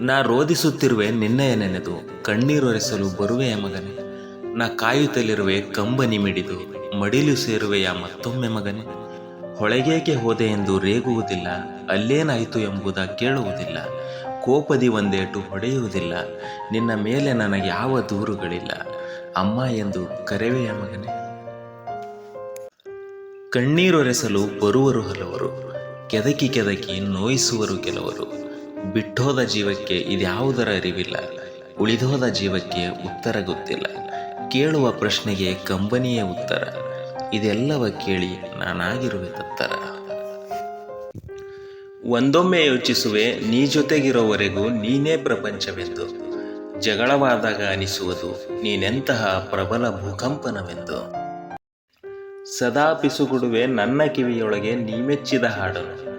ನಾ ರೋಧಿಸುತ್ತಿರುವೆ ನಿನ್ನೆಯ ನೆನೆದು ಕಣ್ಣೀರೊರೆಸಲು ಬರುವೆಯ ಮಗನೇ. ನಾ ಕಾಯುತ್ತಲಿರುವೆ ಕಂಬನಿ ಮಿಡಿದು ಮಡಿಲು ಸೇರುವೆಯ ಮತ್ತೊಮ್ಮೆ ಮಗನೇ. ಹೊಳೆಗೇಕೆ ಹೋದೆ ಎಂದು ರೇಗುವುದಿಲ್ಲ, ಅಲ್ಲೇನಾಯಿತು ಎಂಬುದ ಕೇಳುವುದಿಲ್ಲ. ಕೋಪದಿ ಒಂದೇಟು ಹೊಡೆಯುವುದಿಲ್ಲ, ನಿನ್ನ ಮೇಲೆ ನನಗೆ ಯಾವ ದೂರುಗಳಿಲ್ಲ. ಅಮ್ಮ ಎಂದು ಕರೆವೆಯ ಮಗನೇ. ಕಣ್ಣೀರೊರೆಸಲು ಬರುವರು ಹಲವರು, ಕೆದಕಿ ಕೆದಕಿ ನೋಯಿಸುವರು ಕೆಲವರು. ಬಿಟ್ಟೋದ ಜೀವಕ್ಕೆ ಇದ್ಯಾವುದರ ಅರಿವಿಲ್ಲ, ಉಳಿದೋದ ಜೀವಕ್ಕೆ ಉತ್ತರ ಗೊತ್ತಿಲ್ಲ. ಕೇಳುವ ಪ್ರಶ್ನೆಗೆ ಕಂಬನಿಯೇ ಉತ್ತರ. ಇದೆಲ್ಲವ ಕೇಳಿ ನಾನಾಗಿರುವೆ ತತ್ತರ ಒಂದೊಮ್ಮೆ ಯೋಚಿಸುವೆ, ನೀ ಜೊತೆಗಿರೋವರೆಗೂ ನೀನೇ ಪ್ರಪಂಚವೆಂದು. ಜಗಳವಾದಾಗ ಅನಿಸುವುದು, ನೀನೆಂತಹ ಪ್ರಬಲ ಭೂಕಂಪನವೆಂದು. ಸದಾ ಪಿಸುಗುಡುವೆ ನನ್ನ ಕಿವಿಯೊಳಗೆ ನೀ ಮೆಚ್ಚಿದ ಹಾಡನು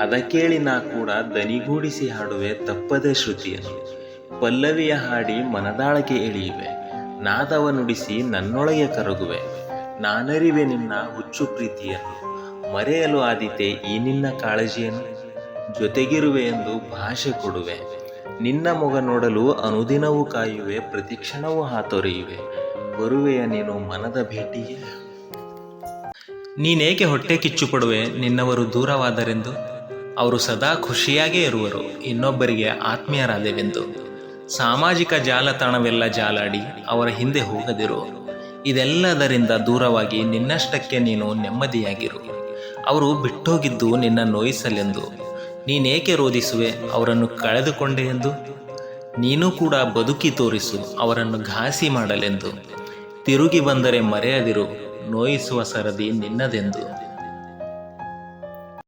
ಅದ ಕೇಳಿ ನಾ ಕೂಡ ದನಿಗೂಡಿಸಿ ಹಾಡುವೆ ತಪ್ಪದೆ ಶ್ರುತಿಯನ್ನು. ಪಲ್ಲವಿಯ ಹಾಡಿ ಮನದಾಳಕ್ಕೆ ಇಳಿಯುವೆ ನಾದವ ನುಡಿಸಿ ನನ್ನೊಳಗೆ ಕರಗುವೆ. ನಾನರಿವೆ ನಿನ್ನ ಹುಚ್ಚು ಪ್ರೀತಿಯನ್ನು. ಮರೆಯಲು ಆದಿತೆ ಈ ನಿನ್ನ ಕಾಳಜಿಯನ್ನು. ಜೊತೆಗಿರುವೆ ಎಂದು ಭಾಷೆ ಕೊಡುವೆ. ನಿನ್ನ ಮೊಗ ನೋಡಲು ಅನುದಿನವೂ ಕಾಯುವೆ, ಪ್ರತಿಕ್ಷಣವೂ ಹಾತೊರೆಯುವೆ. ಬರುವೆಯ ನೀನು ಮನದ ಭೇಟಿಗೆ ನೀನೇಕೆ ಹೊಟ್ಟೆ ಕಿಚ್ಚು ಪಡುವೆ ನಿನ್ನವರು ದೂರವಾದರೆಂದು? ಅವರು ಸದಾ ಖುಷಿಯಾಗೇ ಇರುವರು. ಇನ್ನೊಬ್ಬರಿಗೆ ಆತ್ಮೀಯರಾದೆವೆಂದು. ಸಾಮಾಜಿಕ ಜಾಲತಾಣವೆಲ್ಲ ಜಾಲಾಡಿ ಅವರ ಹಿಂದೆ ಹೋಗದಿರು. ಇದೆಲ್ಲದರಿಂದ ದೂರವಾಗಿ ನಿನ್ನಷ್ಟಕ್ಕೆ ನೀನು ನೆಮ್ಮದಿಯಾಗಿರು. ಅವರು ಬಿಟ್ಟೋಗಿದ್ದು ನಿನ್ನ ನೋಯಿಸಲೆಂದು. ನೀನೇಕೆ ರೋಧಿಸುವೆ ಅವರನ್ನು ಕಳೆದುಕೊಂಡೆ ಎಂದು? ನೀನು ಕೂಡ ಬದುಕಿ ತೋರಿಸು ಅವರನ್ನು ಘಾಸಿ ಮಾಡಲೆಂದು. ತಿರುಗಿ ಬಂದರೆ ಮರೆಯದಿರು, ನೋಯಿಸುವ ಸರದಿ ನಿನ್ನದೆಂದು.